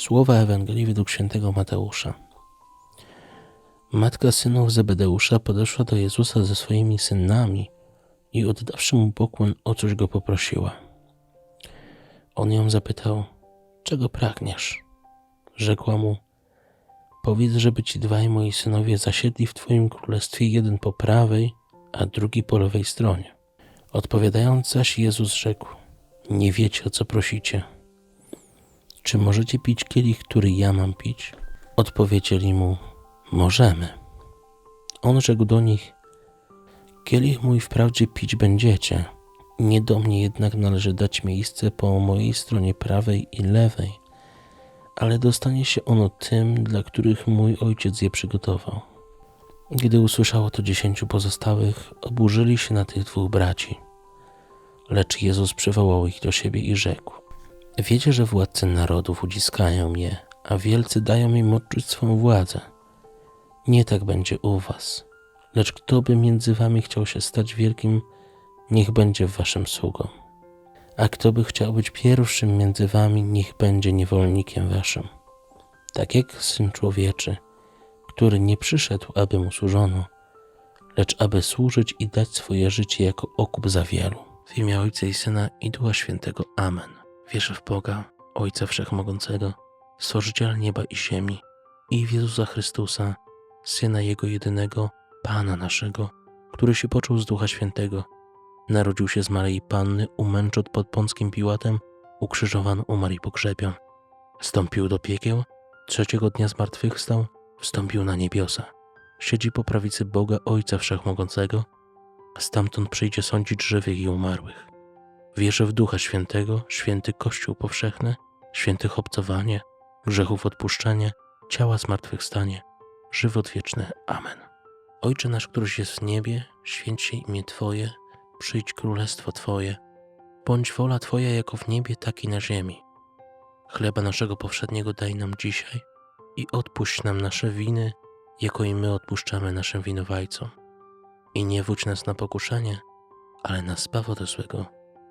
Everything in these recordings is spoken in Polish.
Słowa Ewangelii według świętego Mateusza. Matka synów Zebedeusza podeszła do Jezusa ze swoimi synami i oddawszy mu pokłon, o coś go poprosiła. On ją zapytał, czego pragniesz? Rzekła mu, powiedz, żeby ci dwaj moi synowie zasiedli w twoim królestwie, jeden po prawej, a drugi po lewej stronie. Odpowiadając zaś Jezus rzekł, nie wiecie o co prosicie. Czy możecie pić kielich, który ja mam pić? Odpowiedzieli mu, możemy. On rzekł do nich, kielich mój wprawdzie pić będziecie, nie do mnie jednak należy dać miejsce po mojej stronie prawej i lewej, ale dostanie się ono tym, dla których mój ojciec je przygotował. Gdy usłyszało to dziesięciu pozostałych, oburzyli się na tych dwóch braci. Lecz Jezus przywołał ich do siebie i rzekł: Wiecie, że władcy narodów uciskają mnie, a wielcy dają im odczuć swą władzę. Nie tak będzie u was. Lecz kto by między wami chciał się stać wielkim, niech będzie waszym sługą. A kto by chciał być pierwszym między wami, niech będzie niewolnikiem waszym. Tak jak syn człowieczy, który nie przyszedł, aby mu służono, lecz aby służyć i dać swoje życie jako okup za wielu. W imię Ojca i Syna i Ducha Świętego. Amen. Wierzę w Boga, Ojca Wszechmogącego, Stworzyciela nieba i ziemi i w Jezusa Chrystusa, Syna Jego jedynego, Pana naszego, który się począł z Ducha Świętego, narodził się z Maryi Panny, umęczot pod Pąckim Piłatem, ukrzyżowany umarł i pogrzebion. Wstąpił do piekieł, trzeciego dnia zmartwychwstał, wstąpił na niebiosa. Siedzi po prawicy Boga Ojca Wszechmogącego, a stamtąd przyjdzie sądzić żywych i umarłych. Wierzę w Ducha Świętego, święty Kościół powszechny, świętych obcowanie, grzechów odpuszczenie, ciała zmartwychwstanie, żywot wieczny. Amen. Ojcze nasz, któryś jest w niebie, święć się imię Twoje, przyjdź królestwo Twoje, bądź wola Twoja jako w niebie, tak i na ziemi. Chleba naszego powszedniego daj nam dzisiaj i odpuść nam nasze winy, jako i my odpuszczamy naszym winowajcom. I nie wódź nas na pokuszenie, ale nas zbaw ode złego.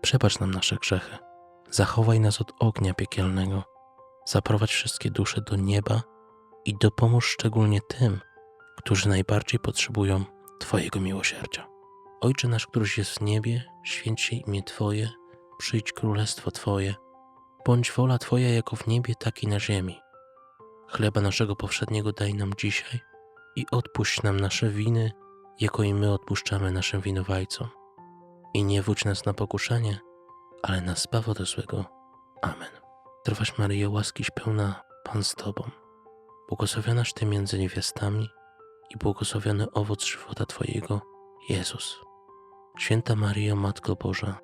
przebacz nam nasze grzechy, zachowaj nas od ognia piekielnego, zaprowadź wszystkie dusze do nieba i dopomóż szczególnie tym, którzy najbardziej potrzebują Twojego miłosierdzia. Ojcze nasz, któryś jest w niebie, święć się imię Twoje, przyjdź królestwo Twoje, bądź wola Twoja jako w niebie, tak i na ziemi. Chleba naszego powszedniego daj nam dzisiaj i odpuść nam nasze winy, jako i my odpuszczamy naszym winowajcom. I nie wódź nas na pokuszenie, ale nas zbaw ode złego. Amen. Trwaś Maryjo, łaskiś pełna, Pan z Tobą. Błogosławionaś Ty między niewiastami i błogosławiony owoc żywota Twojego, Jezus. Święta Maryjo, Matko Boża,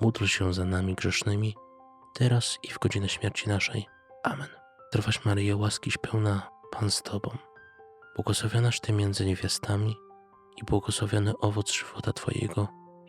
módl się za nami grzesznymi, teraz i w godzinę śmierci naszej. Amen. Trwaś Maryjo, łaskiś pełna, Pan z Tobą. Błogosławionaś Ty między niewiastami i błogosławiony owoc żywota Twojego,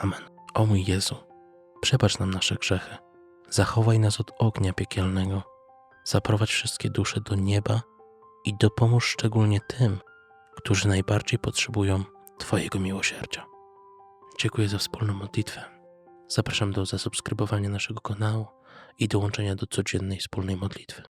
Amen. O mój Jezu, przebacz nam nasze grzechy, zachowaj nas od ognia piekielnego, zaprowadź wszystkie dusze do nieba i dopomóż szczególnie tym, którzy najbardziej potrzebują Twojego miłosierdzia. Dziękuję za wspólną modlitwę. Zapraszam do zasubskrybowania naszego kanału i dołączenia do codziennej wspólnej modlitwy.